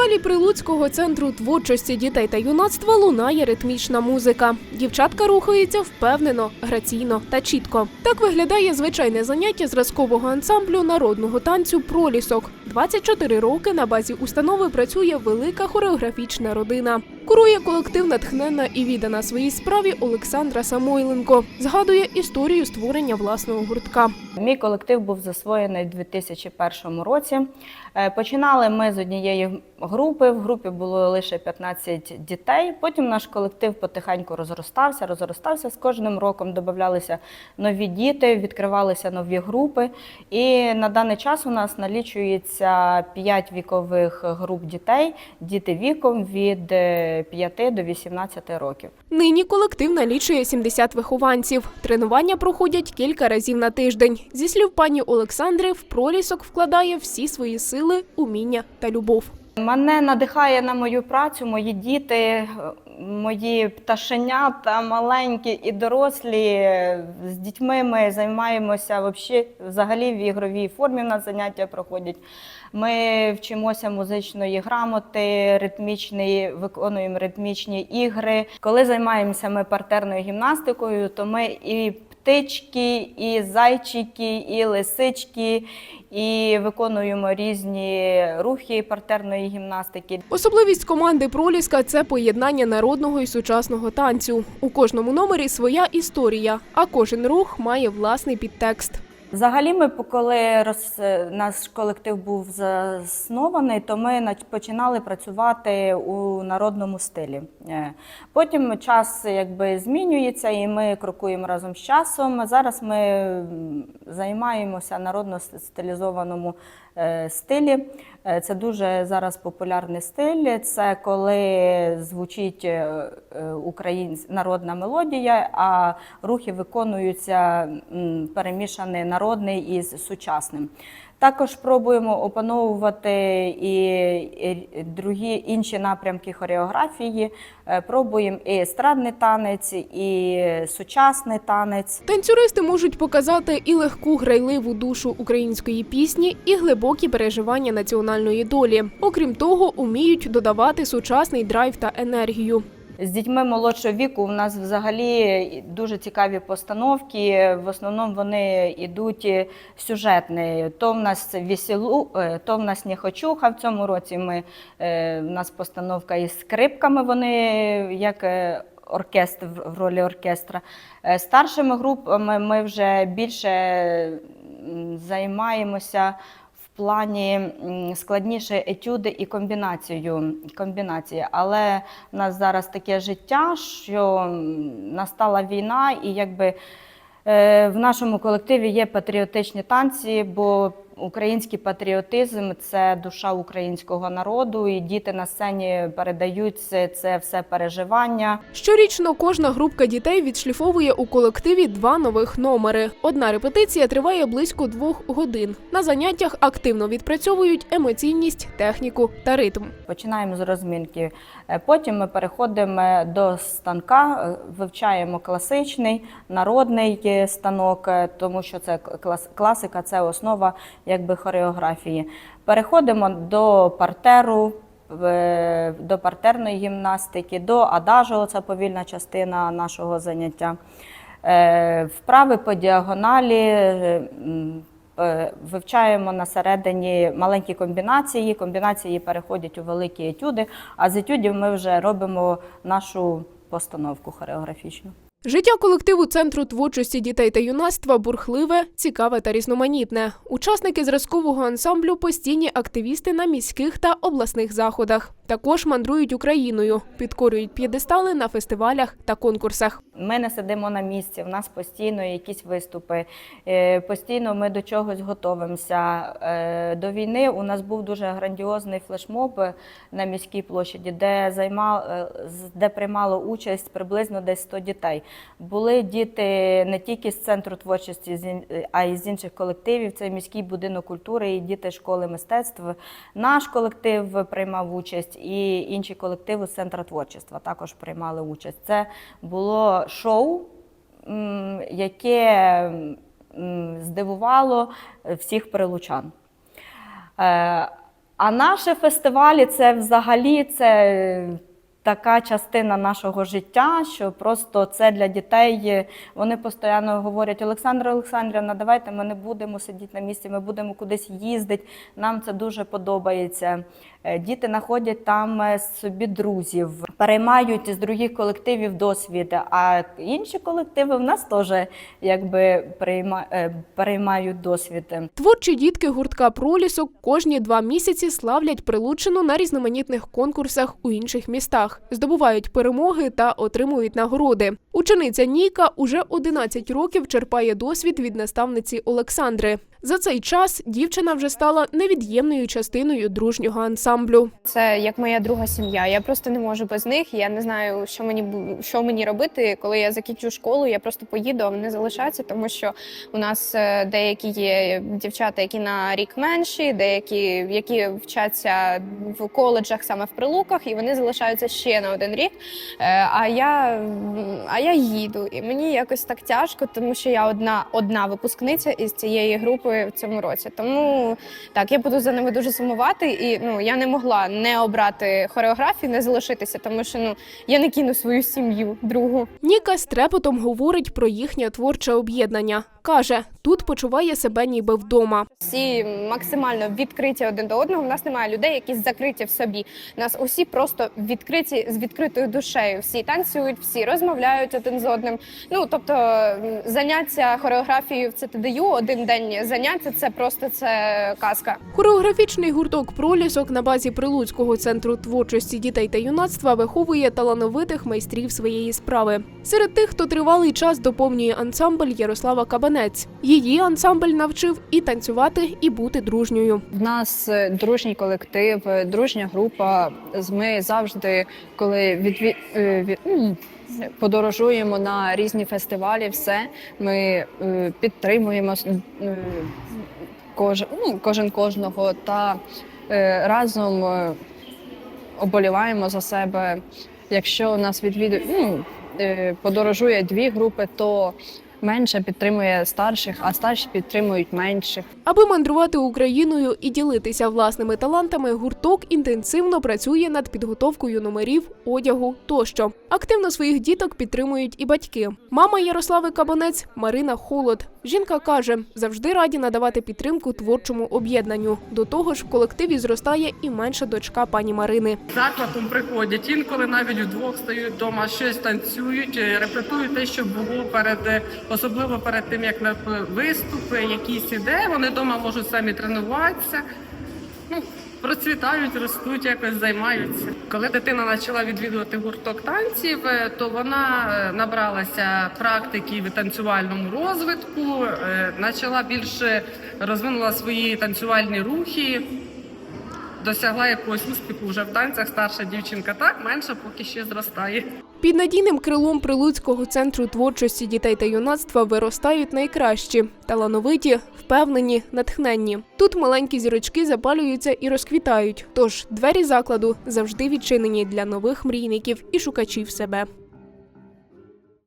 залі Прилуцького центру творчості дітей та юнацтва лунає ритмічна музика. Дівчатка рухається впевнено, граційно та чітко. Так виглядає звичайне заняття зразкового ансамблю народного танцю Пролісок. 24 роки на базі установи працює велика хореографічна родина. Курує колектив натхненна і віддана своїй справі Олександра Самойленко. Згадує історію створення власного гуртка. Мій колектив був засвоєний у 2001 році. Е, Починали ми з однієї групи. В групі було лише 15 дітей. Потім наш колектив потихеньку розростався, розростався. З кожним роком додавалися нові діти, відкривалися нові групи. І на даний час у нас налічується 5 вікових груп дітей, діти віком від е, 5 до 18 років. Нині колектив налічує 70 вихованців. Тренування проходять кілька разів на тиждень. Зі слів пані Олександри, в пролісок вкладає всі свої сили, уміння та любов. Мене надихає на мою працю мої діти, е, мої пташенята, маленькі і дорослі. З дітьми ми займаємося взагалі в ігровій формі. У нас заняття проходять. Ми вчимося музичної грамоти, ритмічної, виконуємо ритмічні ігри. Коли займаємося ми партерною гімнастикою, то ми і птички, і зайчики, і лисички, і виконуємо різні рухи партерної гімнастики. Особливість команди Проліска це поєднання народного і сучасного танцю. У кожному номері своя історія, а кожен рух має власний підтекст. Взагалі, ми коли роз, наш колектив був заснований, то ми починали працювати у народному стилі. Е, Потім час якби змінюється, і ми крокуємо разом з часом. Зараз ми займаємося народно стилізованому е, стилі. Е, Це дуже зараз популярний стиль. Це коли звучить е, е, українсь... народна мелодія, а рухи виконуються перемішані народний із сучасним. Також пробуємо опановувати і, другі інші напрямки хореографії. Е, Пробуємо і естрадний танець, і сучасний танець. Танцюристи можуть показати і легку грайливу душу української пісні, і глибокі переживання національної долі. Окрім того, уміють додавати сучасний драйв та енергію. З дітьми молодшого віку у нас взагалі дуже цікаві постановки. В основному вони йдуть сюжетні. То в нас веселу, е, то в нас нехочуха. В цьому році ми, е, в нас постановка із скрипками. Вони як е, оркестр в ролі оркестра. Е, Старшими групами ми вже більше займаємося плані складніше етюди і комбінацію комбінації. Але в нас зараз таке життя, що настала війна, і якби е, в нашому колективі є патріотичні танці, бо український патріотизм це душа українського народу, і діти на сцені передають це, це все переживання. Щорічно кожна групка дітей відшліфовує у колективі два нових номери. Одна репетиція триває близько двох годин. На заняттях активно відпрацьовують емоційність, техніку та ритм. Починаємо з розмінки. Е, Потім ми переходимо до станка, е, вивчаємо класичний, народний е, станок, тому що це клас- класика, це основа якби хореографії. Переходимо до партеру. е, До партерної гімнастики, до адажу, це повільна частина нашого заняття. Е, Вправи по діагоналі, е, вивчаємо на середині маленькі комбінації. Комбінації переходять у великі етюди, а з етюдів ми вже робимо нашу постановку хореографічну. Життя колективу центру творчості дітей та юнацтва бурхливе, цікаве та різноманітне. Учасники зразкового ансамблю постійні активісти на міських та обласних заходах. Також мандрують Україною, підкорюють п'єдестали на фестивалях та конкурсах. Ми не сидимо на місці, в нас постійно якісь виступи, е, постійно ми до чогось готуємося. Е, До війни у нас був дуже грандіозний флешмоб на міській площаді, де займав, е, де приймало участь приблизно десь 100 дітей. Були діти не тільки з центру творчості, а й з інших колективів. Це міський будинок культури і діти школи мистецтв. Наш колектив приймав участь, і інші колективи з центру творчества також приймали участь. Це було шоу, яке здивувало всіх прилучан. Е, А наші фестивалі це взагалі це така частина нашого життя, що просто це для дітей. Вони постійно говорять: Олександра Олександрівна, давайте ми не будемо сидіти на місці, ми будемо кудись їздити. Нам це дуже подобається. Е, Діти знаходять там е, собі друзів, переймають з других колективів досвід. А інші колективи в нас теж якби е, переймають досвід. Творчі дітки гуртка пролісок кожні два місяці славлять Прилуччину на різноманітних конкурсах у інших містах, здобувають перемоги та отримують нагороди. Учениця Ніка уже 11 років черпає досвід від наставниці Олександри. За цей час дівчина вже стала невід'ємною частиною дружнього ансамблю. Це як моя друга сім'я. Я просто не можу без них. Я не знаю, що мені що мені робити, коли я закінчу школу. Я просто поїду, а вони залишаються, тому що у нас е, деякі є дівчата, які на рік менші, деякі які вчаться в коледжах саме в прилуках, і вони залишаються ще на один рік. Е, А я а я їду, і мені якось так тяжко, тому що я одна одна випускниця із цієї групи в цьому році. Тому так, я буду за ними дуже сумувати, і ну я не могла не обрати хореографію, не залишитися, тому що ну я не кину свою сім'ю другу. Ніка з трепетом говорить про їхнє творче об'єднання. Каже, тут почуває себе ніби вдома. Всі максимально відкриті один до одного. У нас немає людей, які закриті в собі. У Нас усі просто відкриті з відкритою душею. Всі танцюють, всі розмовляють один з одним. Ну тобто заняття хореографією в ЦТДЮ один день заняття це просто це казка. Хореографічний гурток пролісок на базі Прилуцького центру творчості дітей та юнацтва виховує талановитих майстрів своєї справи. Серед тих, хто тривалий час доповнює ансамбль Ярослава Кабанець. Її ансамбль навчив і танцювати, і бути дружньою. В нас е, дружній колектив, е, дружня група. З- Ми завжди, коли відві... е, від... м, подорожуємо на різні фестивалі, все ми е, підтримуємо е, кожен, ну, кожен кожного та разом оболіваємо за себе. Якщо у нас відвідує, ну, подорожує дві групи, то менше підтримує старших, а старші підтримують менших. Аби мандрувати Україною і ділитися власними талантами, гурток інтенсивно працює над підготовкою номерів, одягу тощо. Активно своїх діток підтримують і батьки. Мама Ярослави Кабанець Марина Холод. Жінка каже, завжди раді надавати підтримку творчому об'єднанню. До того ж, в колективі зростає і менша дочка пані Марини. Закладом приходять інколи навіть вдвох стають вдома, щось танцюють, е, репетують те, що було перед е, особливо перед тим, як на виступи, якісь іде. Вони вдома можуть самі тренуватися. Ну, процвітають, ростуть, якось займаються. Коли дитина почала відвідувати гурток танців, е, то вона е, набралася практики в танцювальному розвитку, е, почала більше розвинула свої танцювальні рухи досягла якогось успіху вже в танцях. Старша дівчинка так, менша поки ще зростає. Під надійним крилом Прилуцького центру творчості дітей та юнацтва виростають найкращі, талановиті, впевнені, натхненні. Тут маленькі зірочки запалюються і розквітають. Тож двері закладу завжди відчинені для нових мрійників і шукачів себе.